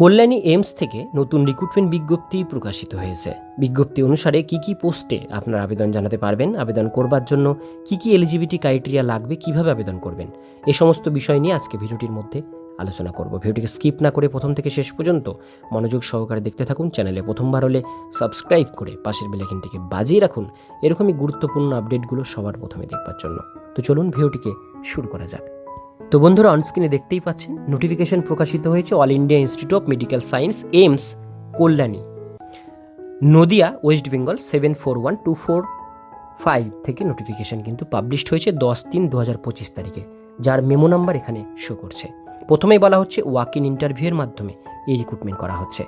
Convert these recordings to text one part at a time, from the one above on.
Kalyani AIIMS থেকে নতুন recruitment বিজ্ঞপ্তি প্রকাশিত হয়েছে। বিজ্ঞপ্তি অনুসারে কি কি পোস্টে আপনার আবেদন জানাতে পারবেন, আবেদন করবার জন্য কি কি এলিজিবিলিটি ক্রাইটেরিয়া লাগবে, কীভাবে আবেদন করবেন, এ সমস্ত বিষয় নিয়ে আজকে ভিডিওটির মধ্যে আলোচনা করব। ভিডিওটিকে স্কিপ না করে প্রথম থেকে শেষ পর্যন্ত মনোযোগ সহকারে দেখতে থাকুন, চ্যানেলে প্রথমবার হলে সাবস্ক্রাইব করে পাশের বেলাইকিনটিকে বাজিয়ে রাখুন, এরকমই গুরুত্বপূর্ণ আপডেটগুলো সবার প্রথমে দেখবার জন্য। তো চলুন ভিডিওটিকে শুরু করা যাক। তো বন্ধুরা অনস্ক্রিনে দেখতেই পাচ্ছেন নোটিফিকেশন প্রকাশিত হয়েছে All India Institute of Medical Science AIIMS Kalyani, Nadia West Bengal seven four one two four five থেকে নোটিফিকেশন কিন্তু পাবলিশড হয়েছে দশ তিন দু হাজার পঁচিশ তারিখে, যার মেমো নাম্বার এখানে শো করছে। প্রথমেই বলা হচ্ছে ওয়াক ইন ইন্টারভিউয়ের মাধ্যমে এই রিক্রুটমেন্ট করা হচ্ছে।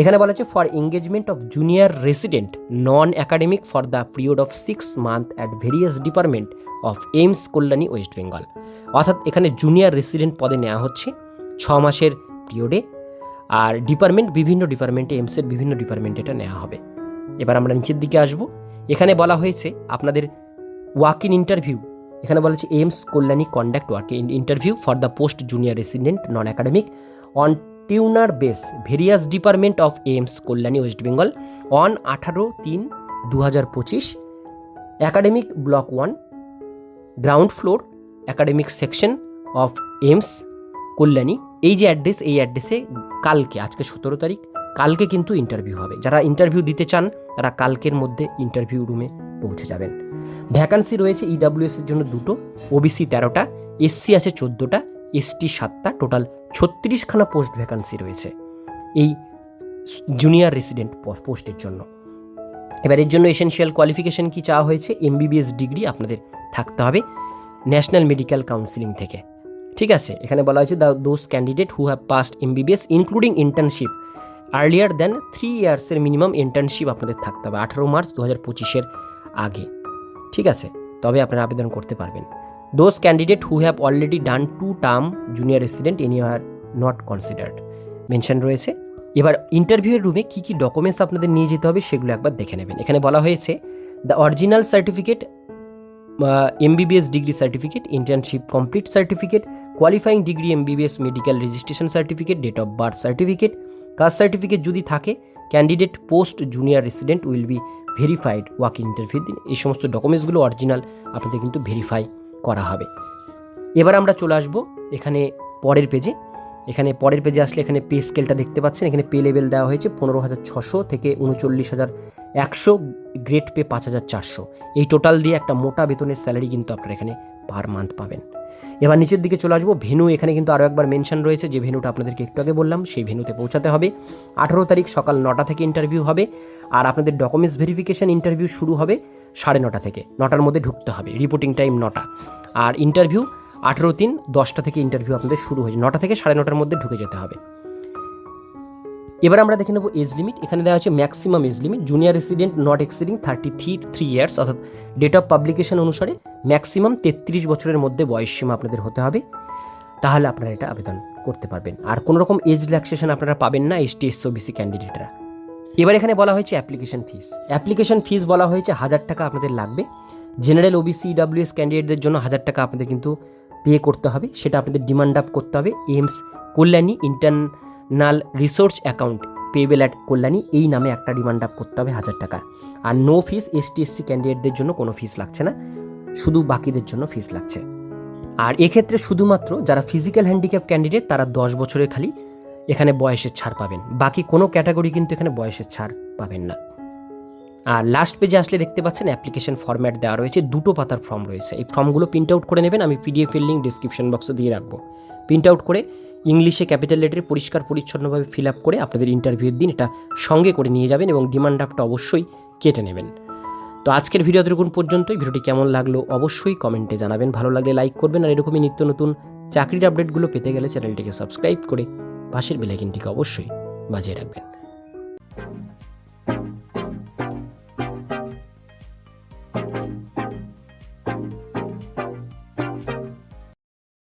এখানে বলা হচ্ছে for engagement of junior resident non academic for the period of six month at various department of AIIMS Kalyani West Bengal অর্থাৎ এখানে জুনিয়র রেসিডেন্ট পদে নেওয়া হচ্ছে, ছ মাসের পিরিয়ডে আর ডিপার্টমেন্ট বিভিন্ন ডিপার্টমেন্টে এমসের বিভিন্ন ডিপার্টমেন্টে এটা নেওয়া হবে। এবার আমরা নিচের দিকে আসব। এখানে বলা হয়েছে আপনাদের ওয়াক ইন ইন্টারভিউ এখানে বলা হচ্ছে AIIMS Kalyani conduct walk in interview for the post junior resident non academic on tenure base various department of AIIMS Kalyani West Bengal on আঠারো তিন দু হাজার পঁচিশ academic block one ground floor academic section of AIIMS Kalyani. এই যে address এই অ্যাড্রেসে কালকে, আজকে সতেরো তারিখ, কালকে কিন্তু ইন্টারভিউ হবে। যারা ইন্টারভিউ দিতে চান, তারা কালকের মধ্যে ইন্টারভিউ রুমে পৌঁছে যাবেন। ভ্যাকান্সি রয়েছে ইডাব্লিউএস এর জন্য দুটো ওবিসি তেরোটা এসসি আছে চোদ্দোটা এসটি সাতটা টোটাল ছত্রিশখানা পোস্ট ভ্যাকান্সি রয়েছে এই জুনিয়র রেসিডেন্ট পোস্টের জন্য। এবার এর জন্য এসেনশিয়াল কোয়ালিফিকেশন কি চাওয়া হয়েছে? এমবিবিএস ডিগ্রি আপনাদের থাকতে হবে। ন্যাশনাল মেডিকেল কাউন্সিলিং থেকে। ঠিক আছে, এখানে বলা হয়েছে the those candidate who have passed MBBS including internship earlier than three ইয়ার্সের minimum internship আপনাদের থাকতে হবে, আঠারো মার্চ দু হাজার পঁচিশের আগে। ঠিক আছে, তবে আপনারা আবেদন করতে পারবেন। Those candidate who have already done two term junior resident any are not considered mention রয়েছে। এবার ইন্টারভিউয়ের রুমে কী কী ডকুমেন্টস আপনাদের নিয়ে যেতে হবে সেগুলো একবার দেখে নেবেন। এখানে বলা হয়েছে the original certificate MBBS degree certificate internship complete certificate qualifying degree MBBS medical registration certificate date of birth certificate caste certificate যদি থাকে candidate post junior resident will be verified walk interview দিন। এই সমস্ত ডকুমেন্টসগুলো অরিজিনাল আপনাদের কিন্তু verify করা হবে। এবার আমরা চলে আসব এখানে পরের পেজে এখানে পরের পেজে আসলে এখানে পে স্কেলটা দেখতে পাচ্ছেন। এখানে পে লেভেল দেওয়া হয়েছে পনেরো হাজার ছশো থেকে উনচল্লিশ হাজার একশো গ্রেড পে পাঁচ হাজার চারশো। এই টোটাল দিয়ে একটা মোটা বেতনের স্যালারি কিন্তু আপনারা এখানে পার মান্থ পাবেন। এবার নিচের দিকে চলে আসব ভেনু এখানে কিন্তু আরও একবার মেনশন রয়েছে, যে ভেনুটা আপনাদেরকে একটু আগে বললাম, সেই ভেনুতে পৌঁছাতে হবে। আঠারো তারিখ সকাল নটা থেকে ইন্টারভিউ হবে, আর আপনাদের ডকুমেন্টস ভেরিফিকেশন ইন্টারভিউ শুরু হবে সাড়ে নটা থেকে। নটার মধ্যে ঢুকতে হবে রিপোর্টিং টাইম নটা। আর ইন্টারভিউ আঠেরো তিন দশটা থেকে ইন্টারভিউ আপনাদের শুরু হয়েছে নটা থেকে সাড়ে নটার মধ্যে ঢুকে যেতে হবে। এবার আমরা দেখে নেব এজ লিমিট এখানে দেওয়া হচ্ছে maximum age limit junior resident not exceeding thirty three three years অর্থাৎ ডেট অফ পাবলিকেশন অনুসারে ম্যাক্সিমাম তেত্রিশ বছরের মধ্যে বয়স সীমা আপনাদের হতে হবে। তাহলে আপনারা এটা আবেদন করতে পারবেন। আর কোনো রকম এজ রিল্যাক্সেশন আপনারা পাবেন না এস ওবিসি ক্যান্ডিডেটরা এবার এখানে বলা হয়েছে অ্যাপ্লিকেশন ফিস অ্যাপ্লিকেশন ফিস বলা হয়েছে হাজার টাকা আপনাদের লাগবে। জেনারেল ওবিসি ডাব্লিউএস ক্যান্ডিডেটদের জন্য হাজার টাকা আপনাদের কিন্তু পে করতে হবে। সেটা আপনাদের ডিমান্ড আপ করতে হবে। AIIMS Kalyani internal resource account payable at Kalyani, এই নামে একটা ডিমান্ড আপ করতে হবে হাজার টাকা। আর নো ফিস এসটি এসসি ক্যান্ডিডেটদের জন্য কোনো ফিস লাগছে না, শুধু বাকিদের জন্য ফিস লাগছে। আর এক্ষেত্রে শুধুমাত্র যারা ফিজিক্যাল হ্যান্ডিক্যাপ ক্যান্ডিডেট, তারা দশ বছরের খালি এখানে বয়সের ছাড় পাবেন। বাকি কোনো ক্যাটাগরি কিন্তু এখানে বয়সের ছাড় পাবেন না। আর লাস্ট পেজে আসলে দেখতে পাচ্ছেন অ্যাপ্লিকেশন ফর্ম্যাট দেওয়া রয়েছে, দুটো পাতার ফর্ম রয়েছে। এই ফর্মগুলো প্রিন্ট আউট করে নেবেন, আমি পিডিএফ এর লিঙ্ক ডিসক্রিপশন বক্সে দিয়ে রাখব। প্রিন্ট আউট করে ইংলিশে ক্যাপিটাল লেটারে পরিষ্কার পরিচ্ছন্নভাবে ফিল আপ করে আপনাদের ইন্টারভিউর দিন এটা সঙ্গে করে নিয়ে যাবেন এবং ডিমান্ড আপটা অবশ্যই কেটে নেবেন। তো আজকের ভিডিও এতটুকুন পর্যন্তই। ভিডিওটি কেমন লাগল অবশ্যই কমেন্টে জানাবেন। ভালো লাগলে লাইক করবেন আর এরকমই নিত্য নতুন চাকরির আপডেটগুলো পেতে গেলে চ্যানেলটিকে সাবস্ক্রাইব করে পাশের বেলাইকিনটিকে অবশ্যই বাজিয়ে রাখবেন।